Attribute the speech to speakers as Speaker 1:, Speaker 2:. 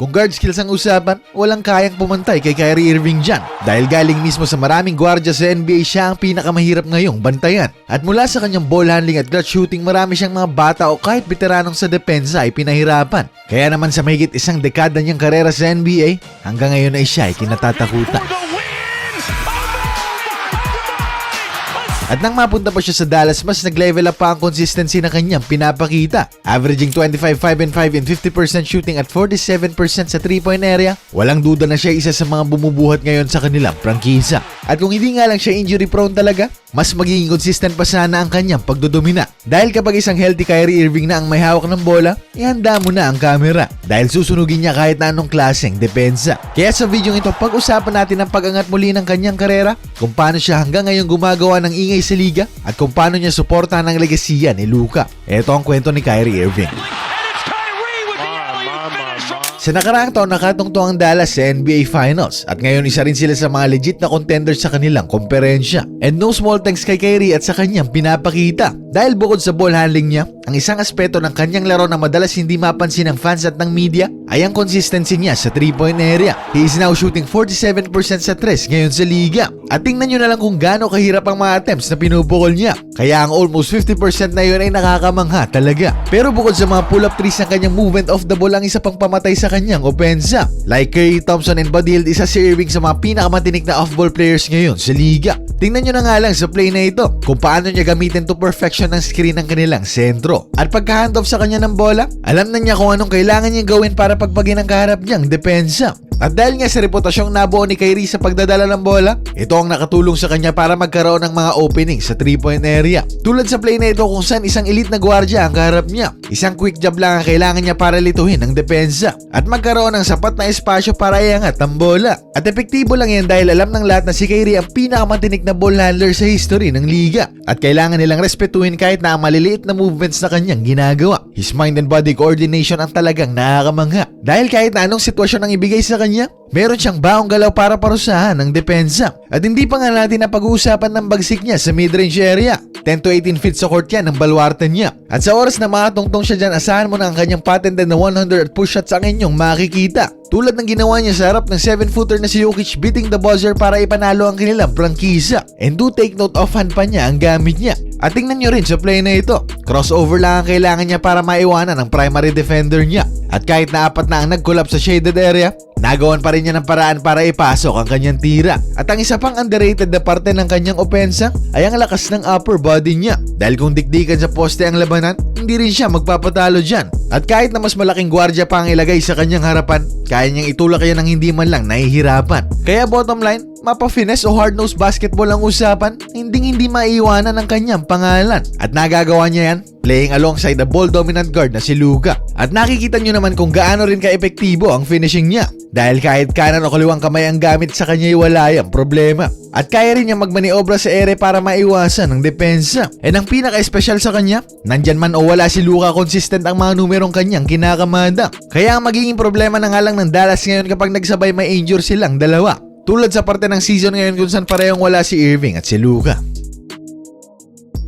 Speaker 1: Kung guard skills ang usapan, walang kayang pumantay kay Kyrie Irving dyan. Dahil galing mismo sa maraming gwardya sa NBA, siya ang pinakamahirap ngayong bantayan. At mula sa kanyang ball handling at clutch shooting, marami siyang mga bata o kahit veteranong sa depensa ay pinahirapan. Kaya naman sa mahigit isang dekada niyang karera sa NBA, hanggang ngayon ay siya ay kinatatakutan. At nang mapunta pa siya sa Dallas, mas nag-level up pa ang consistency na kanyang pinapakita. Averaging 25, 5 and 5 and 50% shooting at 47% sa 3-point area, walang duda na siya isa sa mga bumubuhat ngayon sa kanilang prangkisa. At kung hindi nga lang siya injury prone talaga, mas magiging consistent pa sana ang kanyang pagdodumina. Dahil kapag isang healthy Kyrie Irving na ang may hawak ng bola, ihanda mo na ang camera. Dahil susunugin niya kahit na anong klaseng depensa. Kaya sa video ito, pag-usapan natin ang pag-angat muli ng kanyang karera, kung paano siya hanggang ngayon gumagawa ng ingay sa liga, at kung paano niya suportahan ang legasiya ni Luka. Ito ang kwento ni Kyrie Irving.
Speaker 2: And it's Kyrie with the alley-oop finish.
Speaker 1: Sa nakaraang taon nakatungtong ang Dallas sa NBA Finals at ngayon isa rin sila sa mga legit na contenders sa kanilang komperensya. And no small thanks kay Kyrie at sa kanyang pinapakita. Dahil bukod sa ball handling niya, ang isang aspeto ng kanyang laro na madalas hindi mapansin ng fans at ng media ay ang consistency niya sa 3-point area. He is now shooting 47% sa 3 ngayon sa liga. At tingnan nyo na lang kung gaano kahirap ang mga attempts na pinupukol niya. Kaya ang almost 50% na yun ay nakakamangha talaga. Pero bukod sa mga pull-up threes ng kanyang movement off the ball ang isa pang pamatay sa kanyang opensa. Like Curry Thompson and Hield, isa si Irving sa mga pinakamatinik na off-ball players ngayon sa liga. Tingnan nyo na nga lang sa play na ito kung paano niya gamitin to perfection ng screen ng kanilang sentro. At pagka handoff sa kanya ng bola, alam na niya kung anong kailangan niya gawin para pagpagin ang kaharap niyang depensa. At dahil nga sa reputasyong nabuo ni Kyrie sa pagdadala ng bola, ito ang nakatulong sa kanya para magkaroon ng mga opening sa 3-point area. Tulad sa play na ito kung saan isang elite na gwardiya ang kaharap niya. Isang quick job lang ang kailangan niya para lituhin ang depensa at magkaroon ng sapat na espasyo para iangat ang bola. At epektibo lang yan dahil alam ng lahat na si Kyrie ang pinakamatinik na ball handler sa history ng liga. At kailangan nilang respetuhin kahit na ang maliliit na movements na kanyang ginagawa. His mind and body coordination ang talagang nakakamangha. Dahil kahit na anong sitwasyon ang ibigay sa kanya, meron siyang baong galaw para parusahan ng depensa. At hindi pa nga natin na pag-uusapan ng bagsik niya sa mid-range area. 10 to 18 feet sa court yan ang baluarte niya. At sa oras na makatungtong siya dyan, asahan mo na ang kanyang patented na 100 push shots ang inyong makikita. Tulad ng ginawa niya sa harap ng 7-footer na si Jokic beating the buzzer para ipanalo ang kanilang prangkisa. And do take note offhand pa niya ang gamit niya. At tingnan nyo rin sa play na ito. Crossover lang ang kailangan niya para maiwanan ang primary defender niya. At kahit na apat na ang nag-collapse sa shaded area, nagawan pa rin niya ng paraan para ipasok ang kanyang tira. At ang isa pang underrated na parte ng kanyang opensa ay ang lakas ng upper body niya. Dahil kung dikdikan sa poste ang labanan, hindi rin siya magpapatalo dyan. At kahit na mas malaking gwardya pa ang ilagay sa kanyang harapan, kaya niyang itulak yan ng hindi man lang nahihirapan. Kaya bottom line, mapa-finesse o hard-nosed basketball ang usapan, hindi hindi maiiwanan ang kanyang pangalan. At nagagawa niya yan, playing alongside the ball-dominant guard na si Luka. At nakikita nyo naman kung gaano rin ka-epektibo ang finishing niya. Dahil kahit kanan o kaliwang kamay ang gamit sa kanya wala yung problema. At kaya rin niya magmaniobra sa ere para maiwasan ang depensa. And ang pinaka-espesyal sa kanya, nandyan man o wala si Luka consistent ang mga numerong kanyang kinakamada. Kaya ang magiging problema na nga lang ng Dallas ngayon kapag nagsabay may injure silang dalawa. Tulad sa parte ng season ngayon kung saan parehong wala si Irving at si Luka.